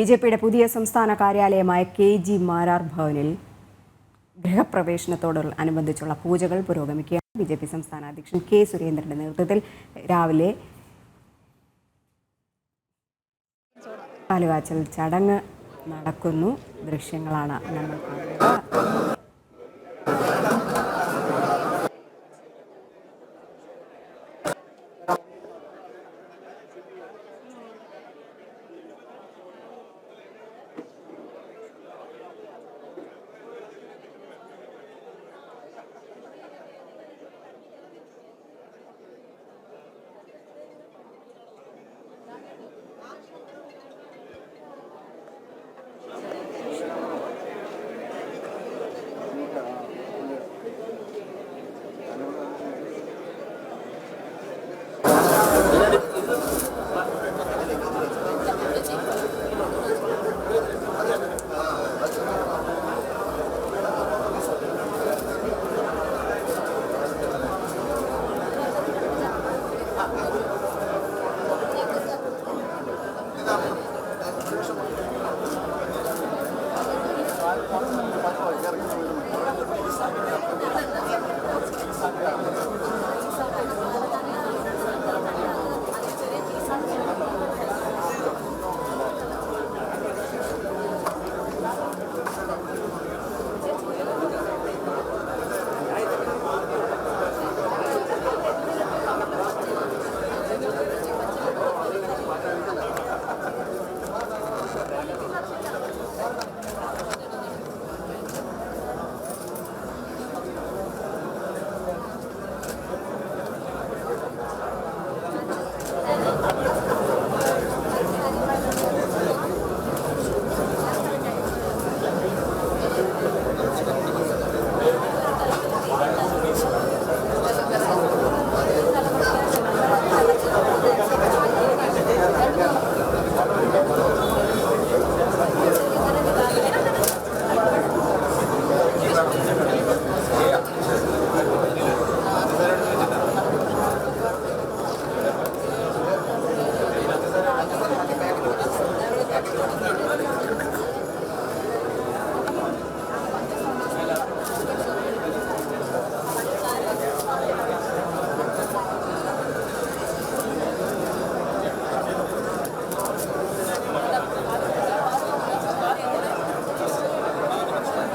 B J പിയുടെ പുതിയ സംസ്ഥാന കാര്യാലയമായ കെ ജി മാരാർ ഭവനിൽ ഗൃഹപ്രവേശനത്തോട് അനുബന്ധിച്ചുള്ള പൂജകൾ പുരോഗമിക്കുകയാണ്. ബി ജെ പി സംസ്ഥാന അധ്യക്ഷൻ കെ സുരേന്ദ്രന്റെ നേതൃത്വത്തിൽ രാവിലെ പാലുകാച്ചൽ ചടങ്ങ് നടക്കുന്നു. ദൃശ്യങ്ങളാണ് നമ്മൾ കാണുന്നത്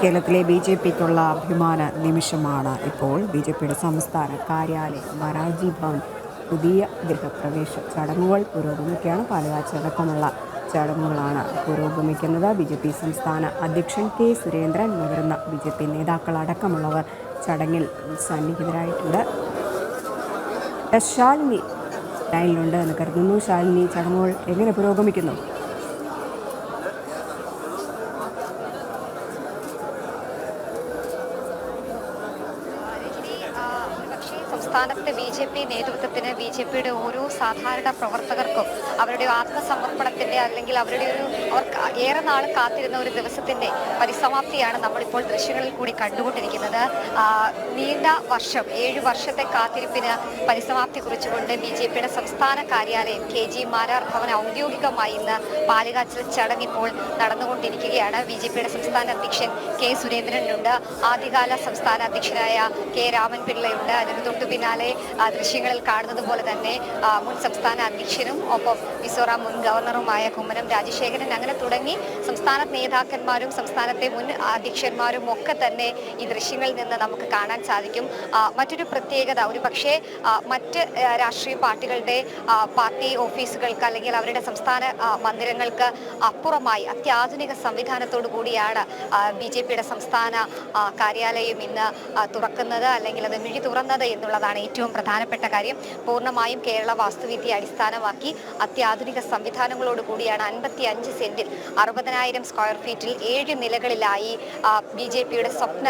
കേരളത്തിലെ ബി ജെ പിക്കുള്ള അഭിമാന നിമിഷമാണ് ഇപ്പോൾ ബി ജെ പിയുടെ സംസ്ഥാന കാര്യാലയം. മറാജി ഭവൻ പുതിയ ഗൃഹപ്രവേശ ചടങ്ങുകൾ പുരോഗമിക്കുകയാണ്. പാലുകാച്ചടക്കമുള്ള ചടങ്ങുകളാണ് പുരോഗമിക്കുന്നത്. ബി ജെ പി സംസ്ഥാന അധ്യക്ഷൻ കെ സുരേന്ദ്രൻ മുതിർന്ന ബി ജെ പി നേതാക്കളടക്കമുള്ളവർ ചടങ്ങിൽ സന്നിഹിതരായിട്ടുണ്ട്. ശാലിനി ലൈനിലുണ്ട് എന്ന് കരുതുന്നു. ശാലിനി ചടങ്ങുകൾ എങ്ങനെ പുരോഗമിക്കുന്നു രജനി, ആ, ഒരുപക്ഷേ സംസ്ഥാനത്തെ ബി ജെ പി നേതൃത്വത്തിന് ബി ജെ പിയുടെ ഓരോ സാധാരണ പ്രവർത്തകർക്കും അവരുടെ ആത്മസമർപ്പണത്തിന്റെ അല്ലെങ്കിൽ അവരുടെ ഒരു അവർ ഏറെ നാൾ കാത്തിരുന്ന ഒരു ദിവസത്തിന്റെ പരിസമാപ്തിയാണ് നമ്മളിപ്പോൾ ദൃശ്യങ്ങളിൽ കൂടി കണ്ടുകൊണ്ടിരിക്കുന്നത്. നീണ്ട വർഷം ഏഴു വർഷത്തെ കാത്തിരിപ്പിന് പരിസമാപ്തി കുറിച്ചുകൊണ്ട് ബി ജെ പിയുടെ സംസ്ഥാന കാര്യാലയം കെ ജി മാരാർ ഭവൻ ഔദ്യോഗികമായി ഇന്ന് പാലുകാച്ചൽ ചടങ്ങ് ഇപ്പോൾ നടന്നുകൊണ്ടിരിക്കുകയാണ്. ബി ജെ പിയുടെ സംസ്ഥാന അധ്യക്ഷൻ കെ സുരേന്ദ്രനുണ്ട്. ആദ്യകാല സംസ്ഥാന അധ്യക്ഷനായ കെ രാമൻ പിള്ളയുണ്ട് അതിന് തൊട്ടു പിന്നാലെ ദൃശ്യങ്ങളിൽ കാണുന്നത് പോലെ തന്നെ മുൻ സംസ്ഥാന അധ്യക്ഷനും ഒപ്പം മിസോറാം മുൻ ഗവർണറുമായ കുമ്മനം രാജശേഖരൻ അങ്ങനെ തുടങ്ങി സംസ്ഥാന നേതാക്കന്മാരും സംസ്ഥാനത്തെ മുൻ അധ്യക്ഷന്മാരും ഒക്കെ തന്നെ ഈ ദൃശ്യങ്ങളിൽ നിന്ന് നമുക്ക് കാണാൻ സാധിക്കും. മറ്റൊരു പ്രത്യേകത ഒരു പക്ഷേ മറ്റ് രാഷ്ട്രീയ പാർട്ടികളുടെ പാർട്ടി ഓഫീസുകൾക്ക് അല്ലെങ്കിൽ അവരുടെ സംസ്ഥാന മന്ദിരങ്ങൾക്ക് അപ്പുറമായി അത്യാധുനിക സംവിധാനത്തോടു കൂടിയാണ് ബി ജെ പിയുടെ സംസ്ഥാന കാര്യാലയം ഇന്ന് തുറക്കുന്നത് അല്ലെങ്കിൽ അത് മിഴി തുറന്നത് എന്നുള്ളതാണ് ഏറ്റവും പ്രധാനപ്പെട്ട കാര്യം. പൂർണമായും കേരള വാസ്തുവിദ്യ അടിസ്ഥാനമാക്കി അത്യാധുനിക സംവിധാനങ്ങളോട് കൂടിയാണ് അൻപത്തി അഞ്ച് സെന്റിൽ അറുപതിനായിരം സ്ക്വയർ ഫീറ്റിൽ ഏഴ് നിലകളിലായി ബി ജെ പിയുടെ സ്വപ്ന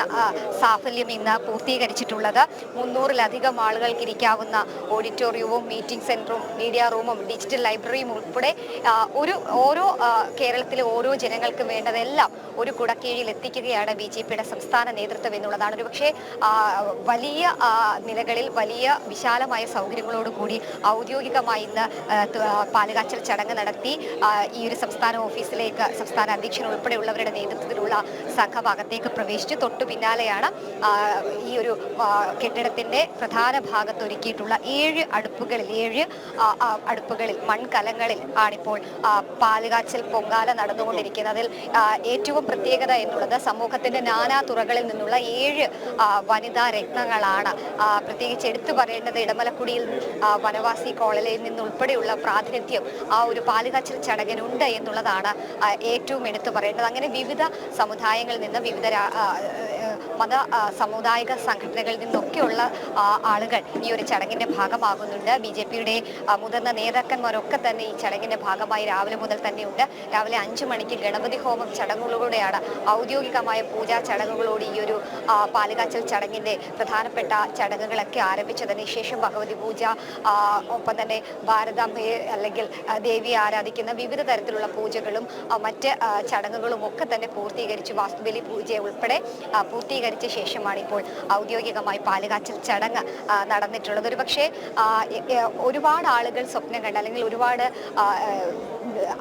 സാഫല്യം ഇന്ന് പൂർത്തീകരിച്ചിട്ടുള്ളത്. മുന്നൂറിലധികം ആളുകൾക്ക് ഇരിക്കാവുന്ന ഓഡിറ്റോറിയവും മീറ്റിംഗ് സെന്ററും മീഡിയ റൂമും ഡിജിറ്റൽ ലൈബ്രറിയും ഉൾപ്പെടെ ഒരു ഓരോ കേരളത്തിലെ ഓരോ ജനങ്ങൾക്കും വേണ്ടതെല്ലാം ഒരു കുടക്കീഴിൽ എത്തിക്കുകയാണ് ബി ജെ പിയുടെ സംസ്ഥാന നേതൃത്വം എന്നുള്ളതാണ്. ഒരുപക്ഷെ വലിയ നിലകളിൽ വലിയ വിശാലമായ സൗകര്യങ്ങളോട് കൂടി ഔദ്യോഗികമായി ഇന്ന് പാലുകാച്ചൽ ചടങ്ങ് നടത്തി. ഈ ഒരു സംസ്ഥാന ഓഫീസിലേക്ക് സംസ്ഥാന അധ്യക്ഷൻ ഉൾപ്പെടെയുള്ളവരുടെ നേതൃത്വത്തിലുള്ള സംഘം അകത്തേക്ക് പ്രവേശിച്ചു. തൊട്ടു പിന്നാലെയാണ് ഈ ഒരു കെട്ടിടത്തിന്റെ പ്രധാന ഭാഗത്ത് ഒരുക്കിയിട്ടുള്ള ഏഴ് അടുപ്പുകളിൽ ഏഴ് അടുപ്പുകളിൽ മൺകലങ്ങളിൽ ആണിപ്പോൾ പാലുകാച്ചൽ പൊങ്കാല നടന്നുകൊണ്ടിരിക്കുന്നതിൽ ഏറ്റവും പ്രത്യേകത എന്നുള്ളത് സമൂഹത്തിന്റെ നാനാ തുറകളിൽ നിന്നുള്ള ഏഴ് വനിതാ രത്നങ്ങളാണ് പ്രത്യേകിച്ച് എടുത്തു പറയേണ്ടത് ഇടമലക്കുടിയിൽ വനവാസി കോളനിയിൽ നിന്നുൾപ്പെടെയുള്ള പ്രാതിനിധ്യം ആ ഒരു പാലുകാച്ചിൽ ചടങ്ങിനുണ്ട് എന്നുള്ളതാണ് ഏറ്റവും എടുത്തു പറയേണ്ടത്. അങ്ങനെ വിവിധ സമുദായങ്ങളിൽ നിന്ന് വിവിധ മത സമുദായിക സംഘടനകളിൽ നിന്നൊക്കെയുള്ള ആളുകൾ ഈ ഒരു ചടങ്ങിന്റെ ഭാഗമാകുന്നുണ്ട്. ബി ജെ പിയുടെ മുതിർന്ന നേതാക്കന്മാരൊക്കെ തന്നെ ഈ ചടങ്ങിന്റെ ഭാഗമായി രാവിലെ മുതൽ തന്നെയുണ്ട്. രാവിലെ അഞ്ചു മണിക്ക് ഗണപതി ഹോമം ചടങ്ങുകളോടെയാണ് ഔദ്യോഗികമായ പൂജാ ചടങ്ങുകളോട് ഈ ഒരു പാലുകാച്ചൽ ചടങ്ങിന്റെ പ്രധാനപ്പെട്ട ചടങ്ങുകളൊക്കെ ആരംഭിച്ചതിന് ശേഷം ഭഗവതി പൂജ ഒപ്പം തന്നെ ഭാരതാംബയെ അല്ലെങ്കിൽ ദേവിയെ ആരാധിക്കുന്ന വിവിധ തരത്തിലുള്ള പൂജകളും മറ്റ് ചടങ്ങുകളും ഒക്കെ തന്നെ പൂർത്തീകരിച്ചു വാസ്തുബലി പൂജ ഉൾപ്പെടെ പൂർത്തീകരിച്ച ശേഷമാണ് ഇപ്പോൾ ഔദ്യോഗികമായി പാലുകാച്ചൽ ചടങ്ങ് നടന്നിട്ടുള്ളത്. ഒരുപക്ഷെ ഒരുപാട് ആളുകൾ സ്വപ്നം കണ്ട അല്ലെങ്കിൽ ഒരുപാട്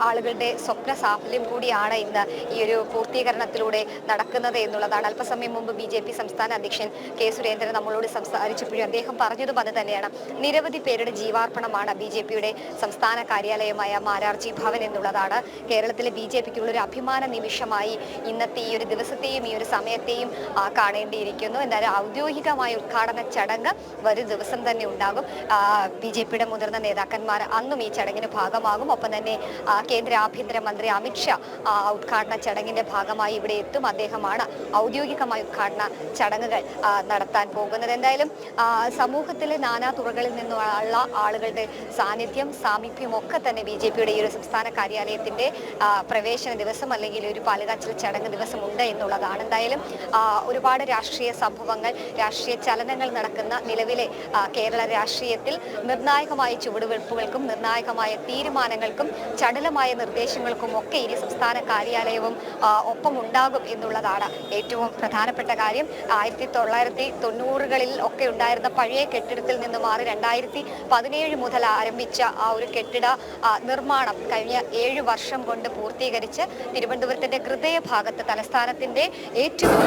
ആളുകളുടെ സ്വപ്ന സാഫല്യം കൂടിയാണ് ഇന്ന് ഈ ഒരു പൂർത്തീകരണത്തിലൂടെ നടക്കുന്നത് എന്നുള്ളതാണ്. അല്പസമയം മുമ്പ് ബി ജെ പി സംസ്ഥാന അധ്യക്ഷൻ കെ സുരേന്ദ്രൻ നമ്മളോട് സംസാരിച്ചപ്പോഴും അദ്ദേഹം പറഞ്ഞതും അത് തന്നെയാണ്. നിരവധി പേരുടെ ജീവാർപ്പണമാണ് ബി ജെ പിയുടെ സംസ്ഥാന കാര്യാലയമായ മാരാർജി ഭവൻ എന്നുള്ളതാണ്. കേരളത്തിലെ ബി ജെ പിക്കുള്ള ഒരു അഭിമാന നിമിഷമായി ഇന്നത്തെ ഈ ഒരു ദിവസത്തെയും ഈ ഒരു സമയത്തെയും കാണേണ്ടിയിരിക്കുന്നു. എന്തായാലും ഔദ്യോഗികമായ ഉദ്ഘാടന ചടങ്ങ് വരും ദിവസം തന്നെ ഉണ്ടാകും. ബി ജെ പിയുടെ മുതിർന്ന നേതാക്കന്മാർ അന്നും ഈ ചടങ്ങിന് ഭാഗമാകും. ഒപ്പം തന്നെ കേന്ദ്ര ആഭ്യന്തരമന്ത്രി അമിത്ഷാ ഉദ്ഘാടന ചടങ്ങിന്റെ ഭാഗമായി ഇവിടെ എത്തും. അദ്ദേഹമാണ് ഔദ്യോഗികമായി ഉദ്ഘാടന ചടങ്ങുകൾ നടത്താൻ പോകുന്നത്. എന്തായാലും സമൂഹത്തിലെ നാനാ തുറകളിൽ നിന്നുള്ള ആളുകളുടെ സാന്നിധ്യം സാമീപ്യം ഒക്കെ തന്നെ ബി ജെ പിയുടെ ഈ ഒരു സംസ്ഥാന കാര്യാലയത്തിന്റെ പ്രവേശന ദിവസം അല്ലെങ്കിൽ ഒരു പാലുകാച്ചൽ ചടങ്ങ് ദിവസം ഉണ്ട് എന്നുള്ളതാണ്. എന്തായാലും ഒരുപാട് രാഷ്ട്രീയ സംഭവങ്ങൾ രാഷ്ട്രീയ ചലനങ്ങൾ നടക്കുന്ന നിലവിലെ കേരള രാഷ്ട്രീയത്തിൽ നിർണായകമായ ചുവടുവെപ്പുകൾക്കും നിർണായകമായ തീരുമാനങ്ങൾക്കും ചടുലമായ നിർദ്ദേശങ്ങൾക്കും ഒക്കെ ഇനി സംസ്ഥാന കാര്യാലയവും ഒപ്പമുണ്ടാകും എന്നുള്ളതാണ് ഏറ്റവും പ്രധാനപ്പെട്ട കാര്യം. ആയിരത്തി തൊള്ളായിരത്തി തൊണ്ണൂറുകളിൽ ഒക്കെ ഉണ്ടായിരുന്ന പഴയ കെട്ടിടത്തിൽ നിന്ന് മാറി രണ്ടായിരത്തി പതിനേഴ് മുതൽ ആരംഭിച്ച ആ ഒരു കെട്ടിട നിർമ്മാണം കഴിഞ്ഞ ഏഴ് വർഷം കൊണ്ട് പൂർത്തീകരിച്ച് തിരുവനന്തപുരത്തിന്റെ ഹൃദയഭാഗത്ത് തലസ്ഥാനത്തിന്റെ ഏറ്റവും